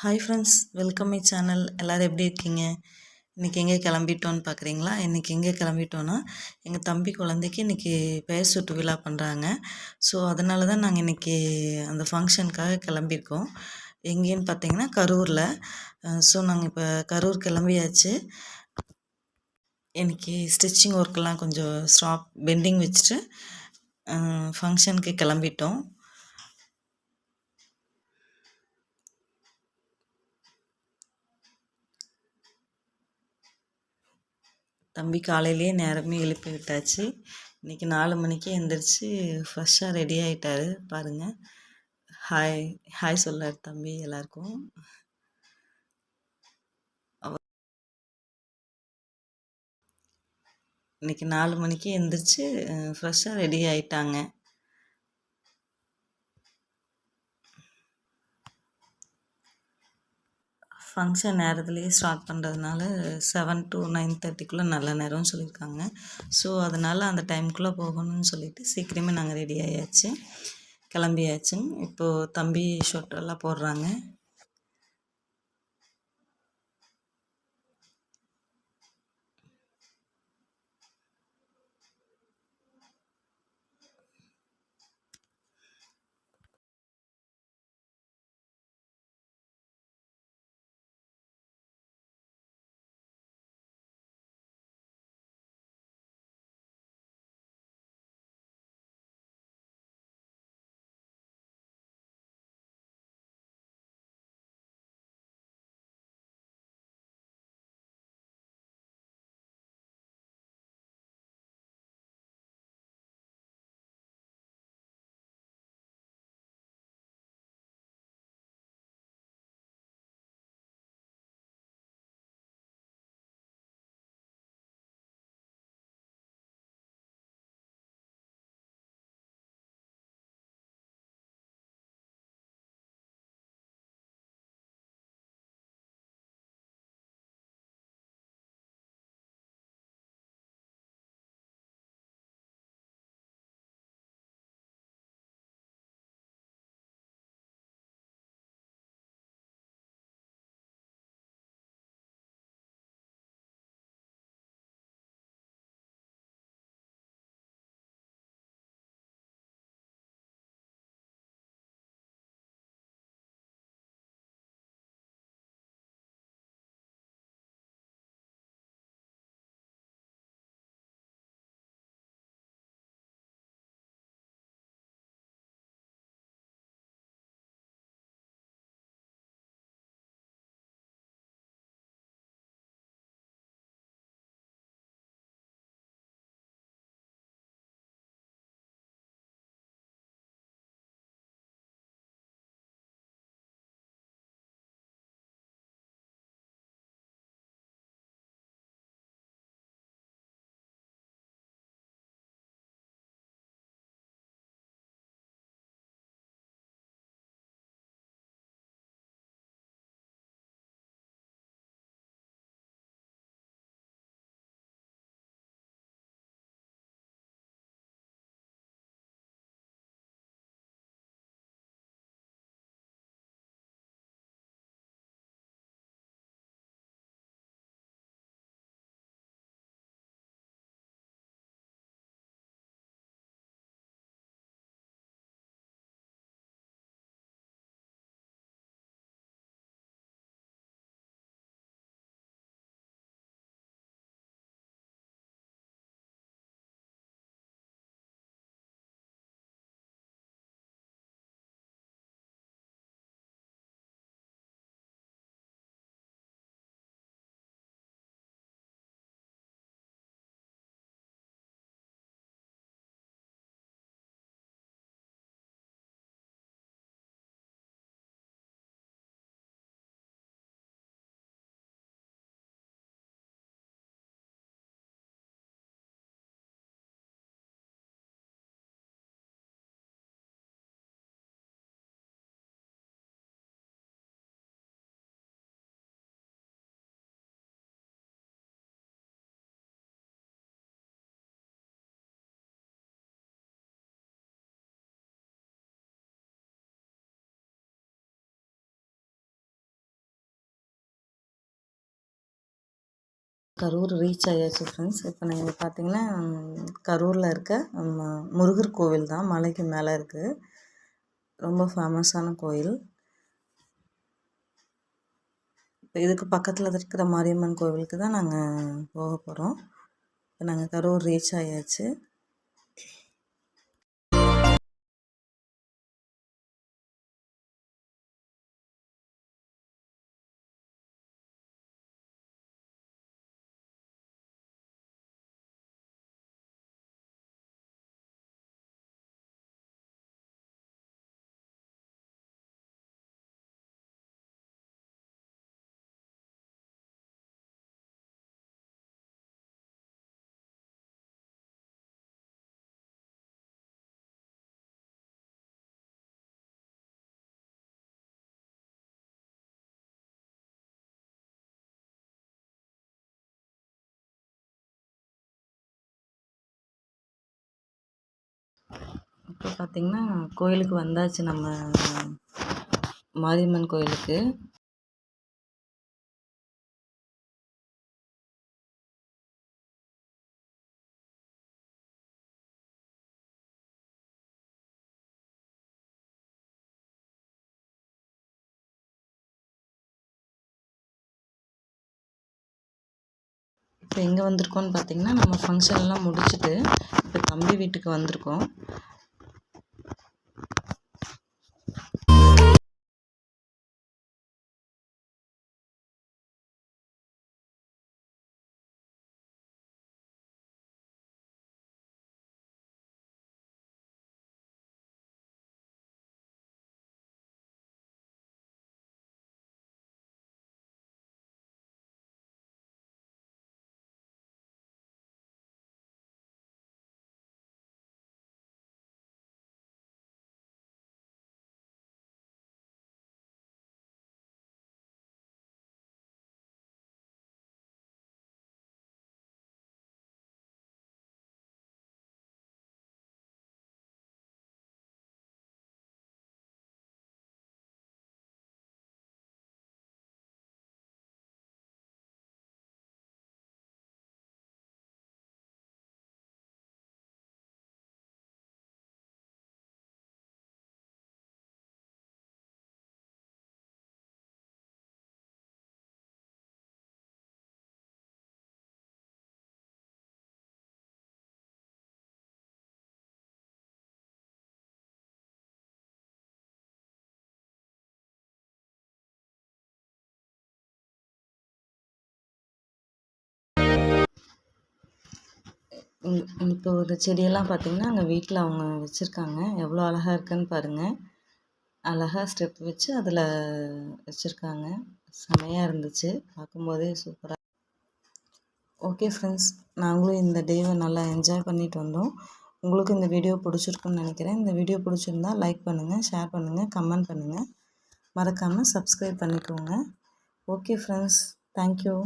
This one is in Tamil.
Hi friends welcome my channel எல்லோரும் எப்படி இருக்கீங்க? இன்றைக்கி எங்கே கிளம்பிட்டோன்னு பார்க்குறீங்களா இன்றைக்கி எங்கே கிளம்பிட்டோன்னா எங்கள் தம்பி குழந்தைக்கு இன்றைக்கி பெயர் சுட்டு விழா பண்ணுறாங்க ஸோ அதனால தான் நாங்கள் இன்றைக்கி அந்த ஃபங்க்ஷனுக்காக கிளம்பியிருக்கோம். எங்கேன்னு பார்த்தீங்கன்னா கரூரில். ஸோ நாங்கள் இப்போ கரூர் கிளம்பியாச்சு. இன்றைக்கி ஸ்டிச்சிங் ஒர்க்கெல்லாம் கொஞ்சம் ஸ்டாப் பெண்டிங் வச்சுட்டு ஃபங்க்ஷனுக்கு கிளம்பிட்டோம். தம்பி காலையிலேயே நேரமே எழுப்பி விட்டாச்சு. இன்றைக்கி நாலு மணிக்கே எழுந்திரிச்சு ஃப்ரெஷ்ஷாக ரெடி ஆகிட்டாரு பாருங்கள் ஹாய் ஹாய் சொல்லார் தம்பி எல்லாருக்கும். இன்றைக்கி நாலு மணிக்கு எழுந்திரிச்சு ஃப்ரெஷ்ஷாக ரெடி ஆகிட்டாங்க ஃபங்க்ஷன் நேரத்துலேயே ஸ்டார்ட் பண்ணுறதுனால செவன் டு நைன் தேர்ட்டிக்குள்ளே நல்ல நேரம்னு சொல்லியிருக்காங்க. ஸோ அதனால் அந்த டைமுக்குள்ளே போகணும்னு சொல்லிவிட்டு சீக்கிரமே நாங்கள் ரெடி ஆயாச்சு. கிளம்பியாச்சுங்க. இப்போது தம்பி ஷர்ட்டெல்லாம் போடுறாங்க. கரூர் ரீச் ஆயாச்சு ஃப்ரெண்ட்ஸ் இப்போ நீங்கள் பார்த்தீங்கன்னா கரூரில் இருக்க முருகர் கோவில் தான் மலைக்கு மேலே இருக்குது ரொம்ப ஃபேமஸான கோயில். இப்போ இதுக்கு பக்கத்தில் இருக்கிற மாரியம்மன் கோவிலுக்கு தான் நாங்கள் போக போகிறோம் இப்போ நாங்கள் கரூர் ரீச் ஆயாச்சு. இப்போ பார்த்திங்கன்னா கோயிலுக்கு வந்தாச்சு நம்ம மாரியம்மன் கோயிலுக்கு. இப்போ எங்கே வந்திருக்கோம்னு பார்த்தீங்கன்னா நம்ம ஃபங்க்ஷன்லாம் முடிச்சுட்டு இப்போ தம்பி வீட்டுக்கு வந்திருக்கோம். இப்போ ஒரு செடியெல்லாம் பார்த்திங்கன்னா அங்கே வீட்டில் அவங்க வச்சுருக்காங்க. எவ்வளோ அழகாக இருக்குதுன்னு பாருங்கள் அழகாக ஸ்டெப் வச்சு அதில் வச்சுருக்காங்க. செமையாக இருந்துச்சு. பார்க்கும்போதே சூப்பராக ஓகே ஃப்ரெண்ட்ஸ் நாங்களும் இந்த டேவை நல்லா என்ஜாய் பண்ணிட்டு வந்தோம். உங்களுக்கு இந்த வீடியோ பிடிச்சிருக்குன்னு நினைக்கிறேன். இந்த வீடியோ பிடிச்சிருந்தா லைக் பண்ணுங்கள் ஷேர் பண்ணுங்கள் கமெண்ட் பண்ணுங்கள் மறக்காமல் சப்ஸ்கிரைப் பண்ணிக்கோங்க. Okay friends thank you.